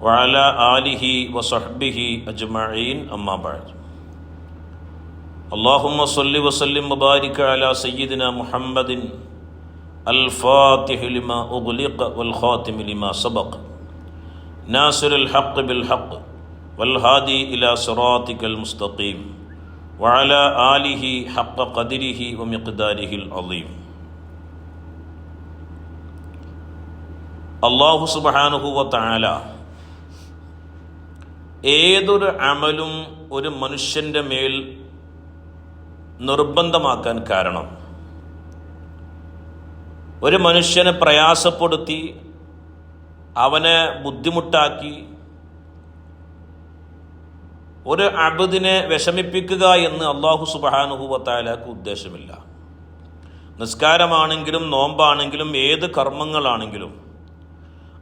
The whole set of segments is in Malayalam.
وعلى آله وصحبه أجمعين أما بعد اللهم صل وسلم وبارك على سيدنا محمد الفاتح لما أغلق والخاتم لما سبق ناصر الحق بالحق والهادي إلى صراطك المستقيم وعلى آله حق قدره ومقداره العظيم അള്ളാഹു സുബാനുഹുവ താല ഏതൊരു അമലും ഒരു മനുഷ്യന്റെ മേൽ നിർബന്ധമാക്കാൻ കാരണം? ഒരു മനുഷ്യനെ പ്രയാസപ്പെടുത്തി അവനെ ബുദ്ധിമുട്ടാക്കി ഒരു അബുദിനെ വിഷമിപ്പിക്കുക എന്ന് അള്ളാഹു സുബാനുഹുവത്തായാലാക്ക് ഉദ്ദേശമില്ല. നിസ്കാരമാണെങ്കിലും നോമ്പാണെങ്കിലും ഏത് കർമ്മങ്ങളാണെങ്കിലും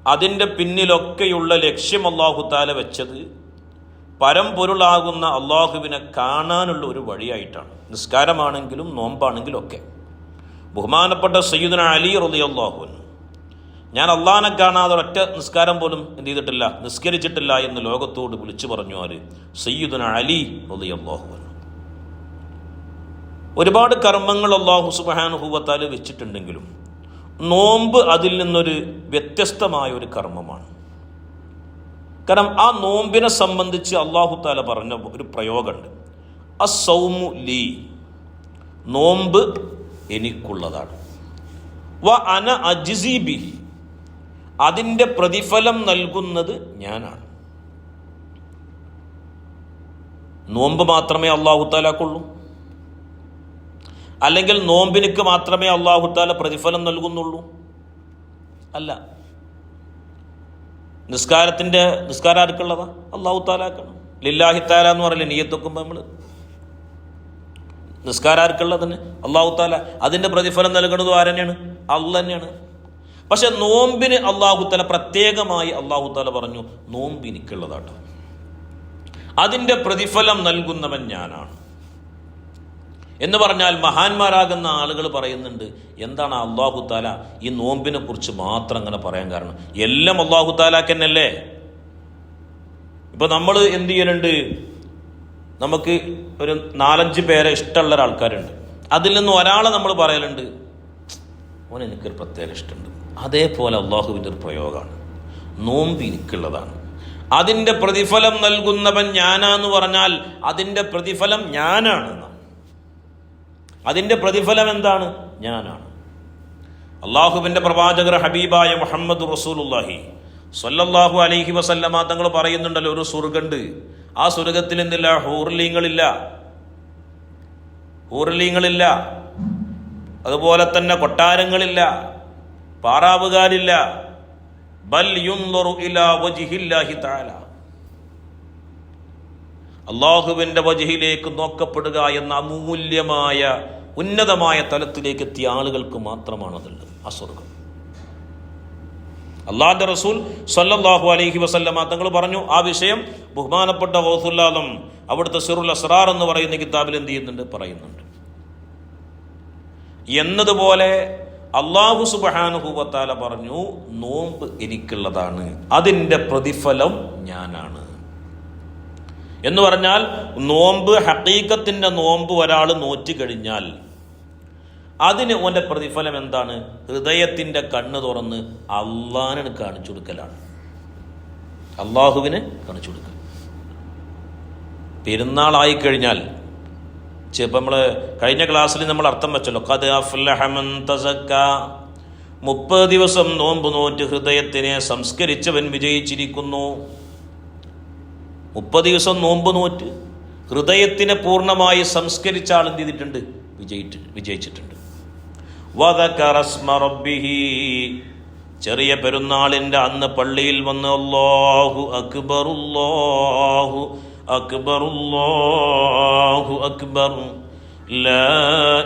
അതിന്റെ പിന്നിലൊക്കെയുള്ള ലക്ഷ്യം അള്ളാഹു താല വെച്ചത് പരമ്പൊരുളാകുന്ന അള്ളാഹുവിനെ കാണാനുള്ള ഒരു വഴിയായിട്ടാണ്. നിസ്കാരമാണെങ്കിലും നോമ്പാണെങ്കിലും ഒക്കെ. ബഹുമാനപ്പെട്ട സയ്യിദന അലി റലി അള്ളാഹുൻ ഞാൻ അള്ളഹാനെ കാണാതെ ഒറ്റ നിസ്കാരം പോലും എന്ത് ചെയ്തിട്ടില്ല നിസ്കരിച്ചിട്ടില്ല എന്ന് ലോകത്തോട് വിളിച്ചു പറഞ്ഞു ആര്? സയ്യിദന അലി റലി അള്ളാഹു ഒരുപാട് കർമ്മങ്ങൾ അള്ളാഹു സുബാനുഭൂവത്താൽ വെച്ചിട്ടുണ്ടെങ്കിലും നോമ്പ് അതിൽ നിന്നൊരു വ്യത്യസ്തമായ ഒരു കർമ്മമാണ്. കാരണം ആ നോമ്പിനെ സംബന്ധിച്ച് അള്ളാഹു താല പറഞ്ഞ ഒരു പ്രയോഗമുണ്ട്. അസൗമു ലീ. നോമ്പ് എനിക്കുള്ളതാണ്. വ അന അജിസി ബിഹി. അതിന്റെ പ്രതിഫലം നൽകുന്നത് ഞാനാണ്. നോമ്പ് മാത്രമേ അള്ളാഹു താലാക്കുള്ളൂ അല്ലെങ്കിൽ നോമ്പിനിക്ക് മാത്രമേ അള്ളാഹു താല പ്രതിഫലം നൽകുന്നുള്ളൂ. അല്ല. നിസ്കാരത്തിന്റെ നിസ്കാരം ആർക്കുള്ളതാ അള്ളാഹു താലാക്കണം ലില്ലാഹി താല എന്ന് പറയില്ലേ നീയത്തൊക്കുമ്പോൾ നമ്മൾ നിസ്കാരം ആർക്കുള്ളതിന് അള്ളാഹു താല അതിന്റെ പ്രതിഫലം നൽകുന്നതും ആരെന്നെയാണ്? അള്ള തന്നെയാണ് പക്ഷെ നോമ്പിന് അള്ളാഹു താല പ്രത്യേകമായി അള്ളാഹു താല പറഞ്ഞു നോമ്പ് എനിക്കുള്ളതാട്ടോ അതിന്റെ പ്രതിഫലം നൽകുന്നവൻ ഞാനാണ്. എന്ന് പറഞ്ഞാൽ മഹാന്മാരാകുന്ന ആളുകൾ പറയുന്നുണ്ട് എന്താണ് അള്ളാഹു താല ഈ നോമ്പിനെ കുറിച്ച് മാത്രം അങ്ങനെ പറയാൻ കാരണം? എല്ലാം അള്ളാഹു താലാക്കന്നല്ലേ ഇപ്പൊ നമ്മൾ എന്ത് ചെയ്യലുണ്ട് നമുക്ക് ഒരു നാലഞ്ച് പേരെ ഇഷ്ടമുള്ള ഒരാൾക്കാരുണ്ട് അതിൽ നിന്ന് ഒരാളെ നമ്മൾ പറയലുണ്ട് ഓൻ എനിക്കൊരു പ്രത്യേക ഇഷ്ടമുണ്ട്. അതേപോലെ അള്ളാഹുവിന്റെ ഒരു പ്രയോഗമാണ്. നോമ്പ് എനിക്കുള്ളതാണ്. അതിന്റെ പ്രതിഫലം നൽകുന്നവൻ ഞാനാന്ന് പറഞ്ഞാൽ അതിന്റെ പ്രതിഫലം ഞാനാണ് എന്നാണ്. അതിന്റെ പ്രതിഫലം എന്താണ്? ഞാനാണ്. അള്ളാഹുവിന്റെ പ്രവാചകർ ഹബീബായ മുഹമ്മദ് റസൂലുല്ലാഹി സല്ലല്ലാഹു അലൈഹി വസല്ലമ തങ്ങൾ പറയുന്നുണ്ടല്ലോ ഒരു സ്വർഗുണ്ട് ആ സ്വർഗത്തിൽ എന്തില്ല? ഹൂർലീങ്ങളില്ല. ഹൂർലീങ്ങളില്ല. അതുപോലെ തന്നെ കൊട്ടാരങ്ങളില്ല. പാറാവുകാരില്ല. ബൽ അള്ളാഹുവിന്റെ വജഹിലേക്ക് നോക്കപ്പെടുക എന്ന അമൂല്യമായ ഉന്നതമായ തലത്തിലേക്ക് എത്തിയ ആളുകൾക്ക് മാത്രമാണ് അതുള്ളത് ആ സ്വർഗം അള്ളാഹിന്റെ റസൂൽ സല്ലാഹു അലൈഹി വസല്ലമ തങ്ങൾ പറഞ്ഞു ആ വിഷയം ബഹുമാനപ്പെട്ട ഹൗസുല്ലാദം അവിടുത്തെ സിറുൽ അസ്രാർ എന്ന് പറയുന്ന കിതാബിൽ എന്ത് ചെയ്യുന്നുണ്ട്? പറയുന്നുണ്ട്. എന്നതുപോലെ അള്ളാഹു സുബാനുഹൂവത്താല പറഞ്ഞു നോമ്പ് എനിക്കുള്ളതാണ് അതിന്റെ പ്രതിഫലം ഞാനാണ്. എന്ന് പറഞ്ഞാൽ നോമ്പ് ഹക്കീക്കത്തിന്റെ നോമ്പ് ഒരാൾ നോറ്റ് കഴിഞ്ഞാൽ അതിന് ഓന്റെ പ്രതിഫലം എന്താണ്? ഹൃദയത്തിന്റെ കണ്ണ് തുറന്ന് അള്ളാഹിന് കാണിച്ചു കൊടുക്കലാണ്. അള്ളാഹുവിന് കാണിച്ചു കൊടുക്കൽ. പെരുന്നാളായി കഴിഞ്ഞാൽ ചിലപ്പോൾ നമ്മൾ കഴിഞ്ഞ ക്ലാസ്സിൽ നമ്മൾ അർത്ഥം വെച്ചല്ലോ കത് മുപ്പത് ദിവസം നോമ്പ് നോറ്റ് ഹൃദയത്തിനെ സംസ്കരിച്ചവൻ വിജയിച്ചിരിക്കുന്നു. മുപ്പത് ദിവസം നോമ്പ് നോറ്റ് ഹൃദയത്തിനെ പൂർണ്ണമായി സംസ്കരിച്ച ആൾ എന്ത് ചെയ്തിട്ടുണ്ട് വിജയിച്ച് വിജയിച്ചിട്ടുണ്ട് വദകറ സ്മ റബ്ബിഹി ചെറിയ പെരുന്നാളിൻ്റെ അന്ന് പള്ളിയിൽ വന്ന് അല്ലാഹു അക്ബർ അല്ലാഹു അക്ബർ അല്ലാഹു അക്ബർ لا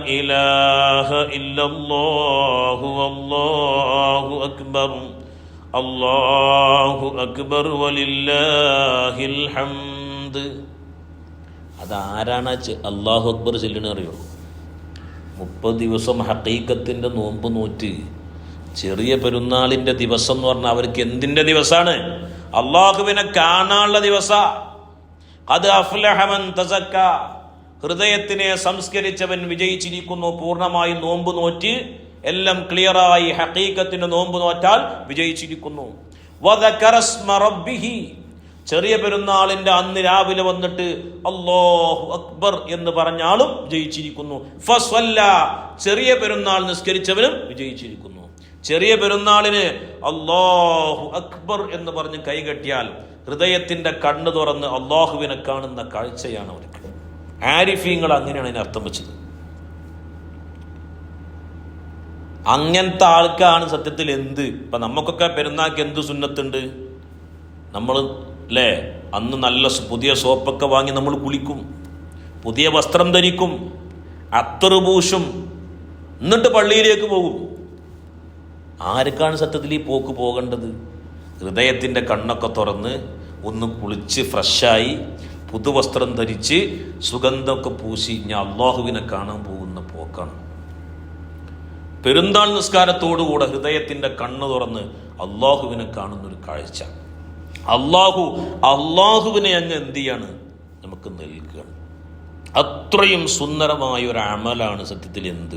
إله إلا الله والله أكبر അള്ളാഹു അക്ബർ വലില്ലാഹിൽ ഹംദ്. അതാരാണ് അള്ളാഹു അക്ബർ ചെല്ലണ അറിയുള്ളൂ മുപ്പത് ദിവസം ഹക്കീക്കത്തിന്റെ നോമ്പ് നൂറ്റ്. ചെറിയ പെരുന്നാളിന്റെ ദിവസം എന്ന് പറഞ്ഞാൽ അവർക്ക് എന്തിന്റെ ദിവസമാണ് അള്ളാഹുവിനെ കാണാനുള്ള ദിവസ. അത് അഫ്ലഹമൻ തസക്ക. ഹൃദയത്തിനെ സംസ്കരിച്ചവൻ വിജയിച്ചിരിക്കുന്നു. പൂർണമായും നോമ്പ് നോറ്റ്. എല്ലാം ക്ലിയറായി ഹക്കീക്കത്തിന് നോമ്പ് നോറ്റാൽ വിജയിച്ചിരിക്കുന്നു. ചെറിയ പെരുന്നാളിന്റെ അന്ന് രാവിലെ വന്നിട്ട് അല്ലാഹു അക്ബർ എന്ന് പറഞ്ഞാലും വിജയിച്ചിരിക്കുന്നു. ഫസ്വല്ല. ചെറിയ പെരുന്നാൾ നിസ്കരിച്ചവനും വിജയിച്ചിരിക്കുന്നു. ചെറിയ പെരുന്നാളിന് അല്ലാഹു അക്ബർ എന്ന് പറഞ്ഞ് കൈകെട്ടിയാൽ ഹൃദയത്തിന്റെ കണ്ണ് തുറന്ന് അള്ളാഹുവിനെ കാണുന്ന കാഴ്ചയാണ് അവർക്ക്. ആരിഫീങ്ങൾ അങ്ങനെയാണ് അതിന് അർത്ഥം വെച്ചത്. അങ്ങനത്തെ ആൾക്കാണ് സത്യത്തിൽ എന്ത്? ഇപ്പൊ നമുക്കൊക്കെ പെരുന്നാൾക്ക് എന്ത് സുന്നത്തുണ്ട്? നമ്മൾ അല്ലേ അന്ന് നല്ല പുതിയ സോപ്പൊക്കെ വാങ്ങി നമ്മൾ കുളിക്കും. പുതിയ വസ്ത്രം ധരിക്കും. അത്തറ് പൂശും. എന്നിട്ട് പള്ളിയിലേക്ക് പോകും. ആർക്കാണ് സത്യത്തിൽ ഈ പോക്ക് പോകേണ്ടത്? ഹൃദയത്തിന്റെ കണ്ണൊക്കെ തുറന്ന് ഒന്ന് കുളിച്ച് ഫ്രഷായി പുതുവസ്ത്രം ധരിച്ച് സുഗന്ധമൊക്കെ പൂശി ഞാൻ അള്ളാഹുവിനെ കാണാൻ പോകുന്ന പോക്കാണ്. പെരുന്നാൾ നിസ്കാരത്തോടുകൂടെ ഹൃദയത്തിന്റെ കണ്ണു തുറന്ന് അള്ളാഹുവിനെ കാണുന്നൊരു കാഴ്ച. അള്ളാഹു അള്ളാഹുവിനെ അങ്ങ് എന്ത് ചെയ്യാണ്? നമുക്ക് നൽകുകയാണ് അത്രയും സുന്ദരമായ ഒരു അമലാണ് സത്യത്തിൽ എന്ത്?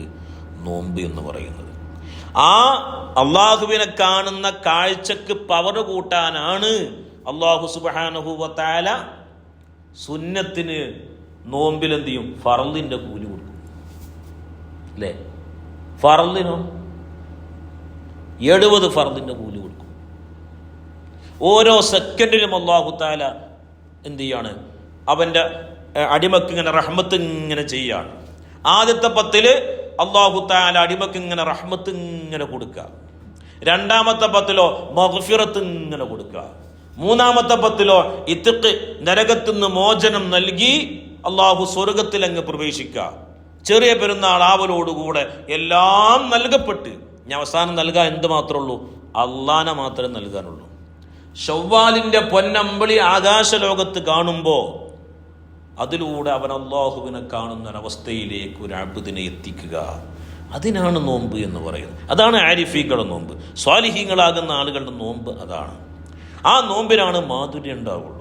നോമ്പ് എന്ന് പറയുന്നത്. ആ അള്ളാഹുവിനെ കാണുന്ന കാഴ്ചക്ക് പവർ കൂട്ടാനാണ് അള്ളാഹു സുബാനുഭൂവത്താല സുന്നത്തിന് ചെയ്യും? ഫറലിന്റെ കൂലി കൊടുക്കും. അല്ലേ ഫറലിനോ എഴുപത് ഫറലിന്റെ കൂലി കൊടുക്കും. ഓരോ സെക്കൻഡിലും അള്ളാഹുത്താല എന്ത് ചെയ്യാണ്? അവന്റെ അടിമക്ക് ഇങ്ങനെ റഹ്മത്ത് ഇങ്ങനെ ചെയ്യാണ്. ആദ്യത്തെ പത്തിൽ അള്ളാഹുത്താല അടിമക്ക് ഇങ്ങനെ റഹ്മത്ത് ഇങ്ങനെ കൊടുക്കുക. രണ്ടാമത്തെ പത്തിലോ മഹഫിറത്ത് ഇങ്ങനെ കൊടുക്കുക. മൂന്നാമത്തെ പത്തിലോ ഇത്തിക്ക് നരകത്തുനിന്ന് മോചനം നൽകി അള്ളാഹു സ്വർഗത്തിൽ അങ്ങ് പ്രവേശിക്കുക. ചെറിയ പെരുന്നാൾ ആവലോടുകൂടെ എല്ലാം നൽകപ്പെട്ട് ഞാൻ അവസാനം നൽകാൻ എന്ത് മാത്രമേ ഉള്ളൂ അള്ളാനെ മാത്രമേ നൽകാനുള്ളൂ. ഷവ്വാലിന്റെ പൊന്നമ്പിളി ആകാശലോകത്ത് കാണുമ്പോൾ അതിലൂടെ അവൻ അള്ളാഹുവിനെ കാണുന്ന ഒരവസ്ഥയിലേക്ക് ഒരു അബുദിനെ എത്തിക്കുക. അതിനാണ് നോമ്പ് എന്ന് പറയുന്നത്. അതാണ് ആരിഫീകളുടെ നോമ്പ്. സ്വാലിഹീങ്ങളാകുന്ന ആളുകളുടെ നോമ്പ് അതാണ്. ആ നോമ്പിനാണ് മാധുര്യം ഉണ്ടാവുള്ളൂ.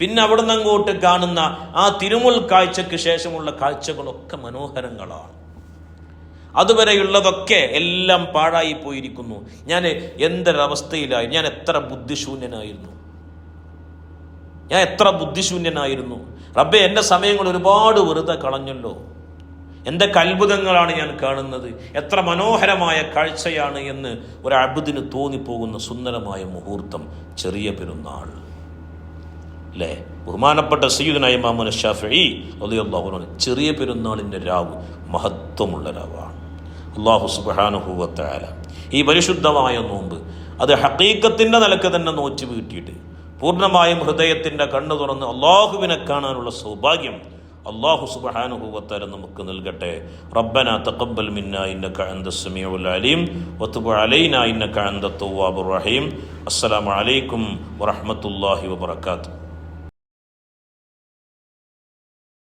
പിന്നെ അവിടുന്ന് അങ്ങോട്ട് കാണുന്ന ആ തിരുമുൽ കാഴ്ചക്ക് ശേഷമുള്ള കാഴ്ചകളൊക്കെ മനോഹരങ്ങളാണ്. അതുവരെയുള്ളതൊക്കെ എല്ലാം പാഴായി പോയിരിക്കുന്നു. ഞാൻ എന്തൊരവസ്ഥയിലായി ഞാൻ എത്ര ബുദ്ധിശൂന്യനായിരുന്നു. ഞാൻ എത്ര ബുദ്ധിശൂന്യനായിരുന്നു. റബ്ബെ എന്റെ സമയങ്ങൾ ഒരുപാട് വെറുതെ കളഞ്ഞല്ലോ. എന്തൊക്കെ അത്ഭുതങ്ങളാണ് ഞാൻ കാണുന്നത്. എത്ര മനോഹരമായ കാഴ്ചയാണ് എന്ന് ഒരു അബുദിന് തോന്നിപ്പോകുന്ന സുന്ദരമായ മുഹൂർത്തം ചെറിയ പെരുന്നാൾ. അല്ലേ ബഹുമാനപ്പെട്ട സയ്യുദനായ മാമുന ഷാഫി അള്ളാഹു ചെറിയ പെരുന്നാളിന്റെ രാവ് മഹത്വമുള്ള രാവാണ് അള്ളാഹു സുബാനുഭൂവത്തായ ഈ പരിശുദ്ധമായ നോമ്പ് അത് ഹക്കീക്കത്തിന്റെ നിലയ്ക്ക് തന്നെ നോറ്റ് വീട്ടിയിട്ട് പൂർണമായും ഹൃദയത്തിന്റെ കണ്ണു തുറന്ന് അള്ളാഹുവിനെ കാണാനുള്ള സൗഭാഗ്യം അള്ളാഹു സുബഹാനുഭൂവത്താല നമുക്ക് നൽകട്ടെ. റബ്ബന തഖബ്ബൽ മിന്ന ഇന്നക അന്ത സമീഉൽ അലീം വതുബ് അലൈന ഇന്നക അന്ത തവ്വാബുർ റഹീം. അസ്സലാമു അലൈക്കും വറഹ്മത്തുള്ളാഹി വബറകാതുഹു.